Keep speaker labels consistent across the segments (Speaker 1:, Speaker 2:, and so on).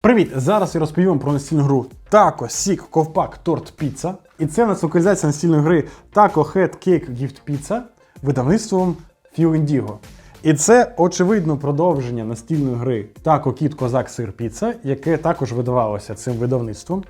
Speaker 1: Привіт! Зараз я розповім вам про настільну гру Taco Сік Ковпак Торт Піца. І це нас локалізація настільної гри Taco Head Cake Gift Pizza видавництвом Fio І це очевидно продовження настільної гри Taco Кіт Козак Сир Піца, яке також видавалося цим видавництвом.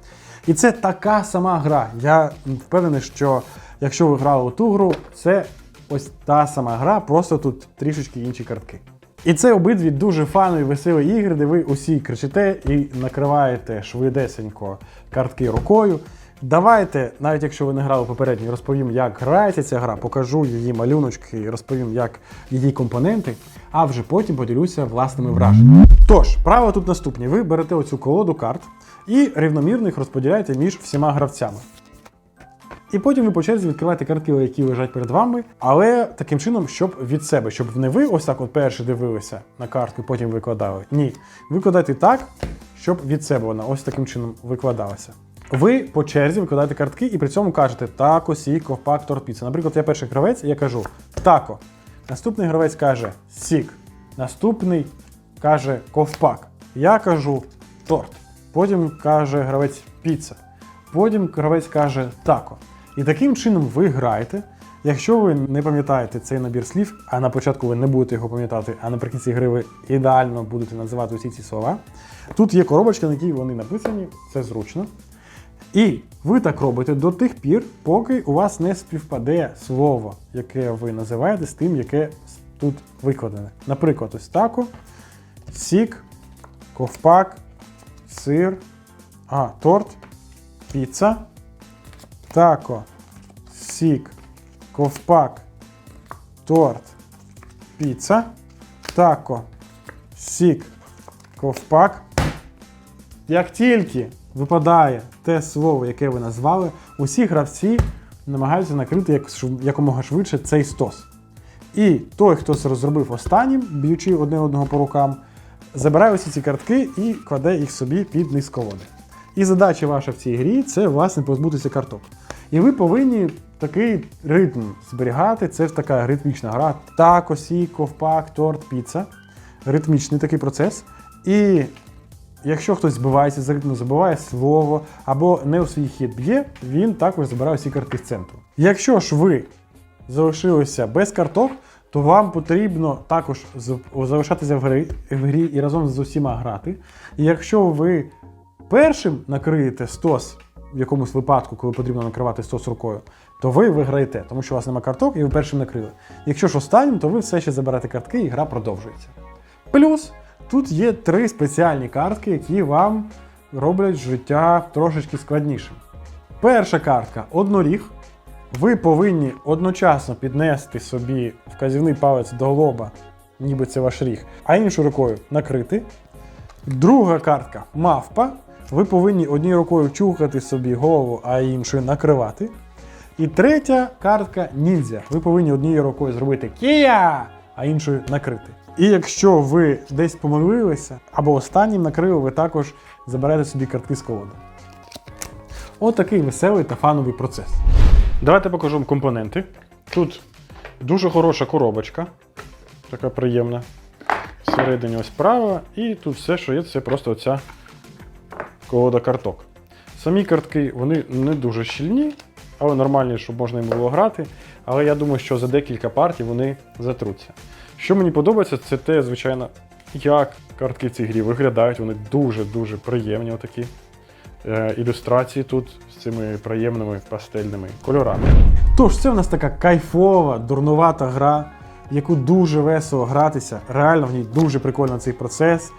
Speaker 1: І це така сама гра. Я впевнений, що якщо ви грали у ту гру, це ось та сама гра, просто тут трішечки інші картки. І це обидві дуже фанові веселі ігри, де ви усі кричите і накриваєте швидесенько картки рукою. Давайте, навіть якщо ви не грали попередньо, розповім, як грається ця гра, покажу її малюночки, розповім, як її компоненти, а вже потім поділюся власними враженнями. Тож, правила тут наступні: ви берете оцю колоду карт і рівномірно їх розподіляєте між всіма гравцями. І потім ви по черзі відкриваєте картки, які лежать перед вами, але таким чином, щоб від себе, щоб не ви ось так от перше дивилися на картку, потім викладали. Ні. Викладайте так, щоб від себе вона ось таким чином викладалася. Ви по черзі викладаєте картки і при цьому кажете тако, сік, ковпак, торт, піца. Наприклад, я перший гравець, і я кажу тако. Наступний гравець каже сік. Наступний каже ковпак. Я кажу торт. Потім каже гравець піца. Потім гравець каже тако. І таким чином ви граєте. Якщо ви не пам'ятаєте цей набір слів, а на початку ви не будете його пам'ятати, а наприкінці гри ви ідеально будете називати усі ці слова. Тут є коробочка, на якій вони написані, це зручно. І ви так робите до тих пір, поки у вас не співпаде слово, яке ви називаєте, з тим, яке тут викладене. Наприклад, ось тако, сік, ковпак, сир, а, торт, піца, тако, сік, ковпак, торт, піца, тако, сік, ковпак. Як тільки випадає те слово, яке ви назвали, усі гравці намагаються накрити якомога швидше цей стос. І той, хто це розробив останнім, б'ючи одне одного по рукам, забирає усі ці картки і кладе їх собі під низ колоди. І задача ваша в цій грі це власне позбутися карток. І ви повинні такий ритм зберігати. Це ж така ритмічна гра. Тако, сік, ковпак, торт, піца. Ритмічний такий процес. І якщо хтось збивається з ритму, забиває слово або не у свій хід б'є, він також забирає всі картки з центру. Якщо ж ви залишилися без карток, то вам потрібно також залишатися в грі, в грі і разом з усіма грати. І якщо ви першим накриєте стос в якомусь випадку, коли потрібно накривати стос рукою, то ви виграєте, тому що у вас нема карток і ви першим накрили. Якщо ж останнім, то ви все ще заберете картки і гра продовжується. Плюс тут є три спеціальні картки, які вам роблять життя трошечки складнішим. Перша картка одноріг. Ви повинні одночасно піднести собі вказівний палець до лоба, ніби це ваш ріг, а іншою рукою накрити. Друга картка мавпа. Ви повинні однією рукою чухати собі голову, а іншою накривати. І третя картка ніндзя. Ви повинні однією рукою зробити кія, а іншою накрити. І якщо ви десь помилилися або останнім накрили, ви також заберете собі картки з колоди. От такий веселий та фановий процес. Давайте покажу вам компоненти. Тут дуже хороша коробочка, така приємна. Всередині ось права, і тут все, що є, це просто оця колода карток. Самі картки вони не дуже щільні, але нормальні, щоб можна їм було грати. Але я думаю, що за декілька партій вони затруться. Що мені подобається, це те, звичайно, як картки в цій грі виглядають. Вони дуже-дуже приємні, отакі. Е, ілюстрації тут з цими приємними пастельними кольорами. Тож, це у нас така кайфова, дурнувата гра, в яку дуже весело гратися. Реально в ній дуже прикольний цей процес,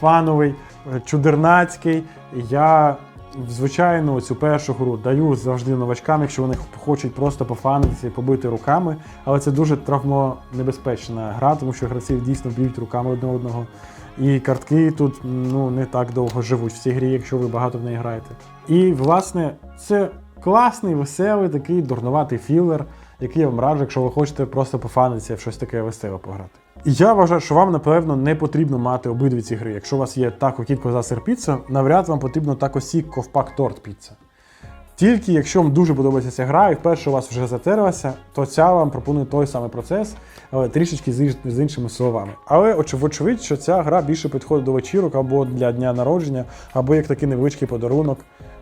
Speaker 1: фановий, е, чудернацький. Я, звичайно, цю першу гру даю завжди новачкам, якщо вони хочуть просто пофанитися і побити руками. Але це дуже травмонебезпечна гра, тому що гравці дійсно б'ють руками одне одного. І картки тут ну, не так довго живуть в цій грі, якщо ви багато в неї граєте. І, власне, це класний, веселий, такий дурнуватий філер, який я вам раджу, якщо ви хочете просто пофанитися в щось таке веселе пограти. І я вважаю, що вам, напевно, не потрібно мати обидві ці гри. Якщо у вас є тако кіт коза сир піца, навряд вам потрібно тако сік ковпак торт піца. Тільки якщо вам дуже подобається ця гра, і вперше у вас вже затерлася, то ця вам пропонує той самий процес, але трішечки з, іншими словами. Але оч- вочевидь, що ця гра більше підходить до вечірок або для дня народження, або як такий невеличкий подарунок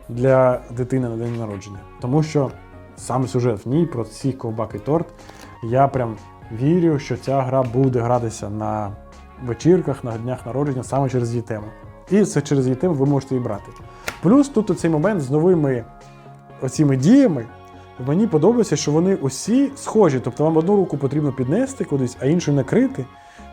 Speaker 1: для дитини на день народження. Тому що сам сюжет в ній про ці ковбаки торт. Я прям вірю, що ця гра буде гратися на вечірках, на днях народження саме через її тему. І це через її тему ви можете її брати. Плюс тут оцей момент з новими оціми діями. Мені подобається, що вони усі схожі. Тобто вам одну руку потрібно піднести кудись, а іншу накрити.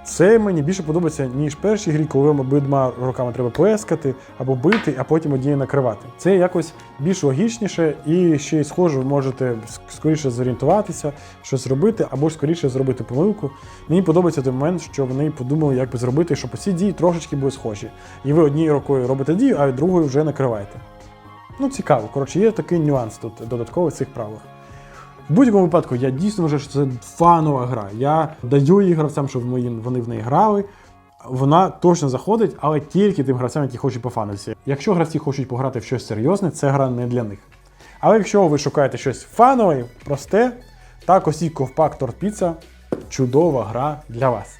Speaker 1: Це мені більше подобається, ніж в першій грі, коли вам обидва руками треба плескати або бити, а потім однією накривати. Це якось більш логічніше і ще й схоже, ви можете скоріше зорієнтуватися, щось зробити, або ж скоріше зробити помилку. Мені подобається той момент, що вони подумали, як би зробити, щоб усі дії трошечки були схожі. І ви однією рукою робите дію, а другою вже накриваєте. Ну, цікаво. Коротше, є такий нюанс тут додатковий в цих правилах. В будь-якому випадку, я дійсно що це фанова гра. Я даю її гравцям, щоб вони в неї грали. Вона точно заходить, але тільки тим гравцям, які хочуть пофанитися. Якщо гравці хочуть пограти в щось серйозне, це гра не для них. Але якщо ви шукаєте щось фанове, просте, так ось і ковпак Торт Піца чудова гра для вас.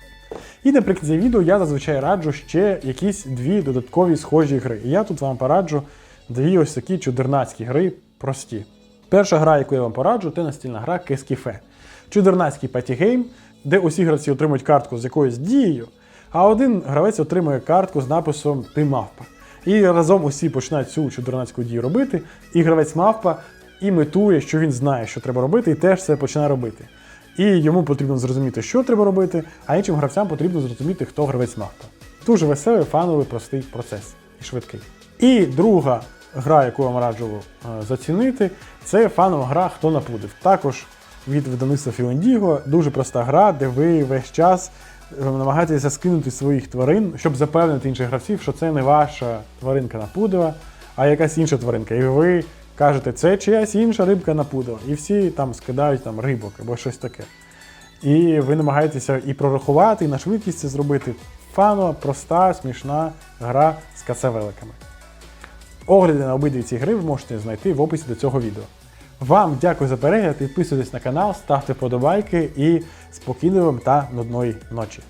Speaker 1: І наприкінці відео я зазвичай раджу ще якісь дві додаткові схожі гри. І я тут вам пораджу дві ось такі чудернацькі гри прості. Перша гра, яку я вам пораджу, це настільна гра Кескіфе. Чудернацький патігейм, де усі гравці отримують картку з якоюсь дією, а один гравець отримує картку з написом Ти мавпа. І разом усі починають цю чудернацьку дію робити, і гравець мавпа імітує, що він знає, що треба робити, і теж це починає робити. І йому потрібно зрозуміти, що треба робити, а іншим гравцям потрібно зрозуміти, хто гравець мавпа. Дуже веселий, фановий, простий процес і швидкий. І друга гра, яку я вам раджу е, зацінити, це фанова гра Хто напудив. Також від видавництва Філендіго. Дуже проста гра, де ви весь час е, намагаєтеся скинути своїх тварин, щоб запевнити інших гравців, що це не ваша тваринка напудова, а якась інша тваринка. І ви кажете, це чиясь інша рибка напудова. І всі там скидають там рибок або щось таке. І ви намагаєтеся і прорахувати, і на швидкість це зробити. Фанова, проста, смішна гра з кацевеликами. Огляди на обидві ці гри ви можете знайти в описі до цього відео. Вам дякую за перегляд, підписуйтесь на канал, ставте вподобайки і спокійної вам та нудної ночі.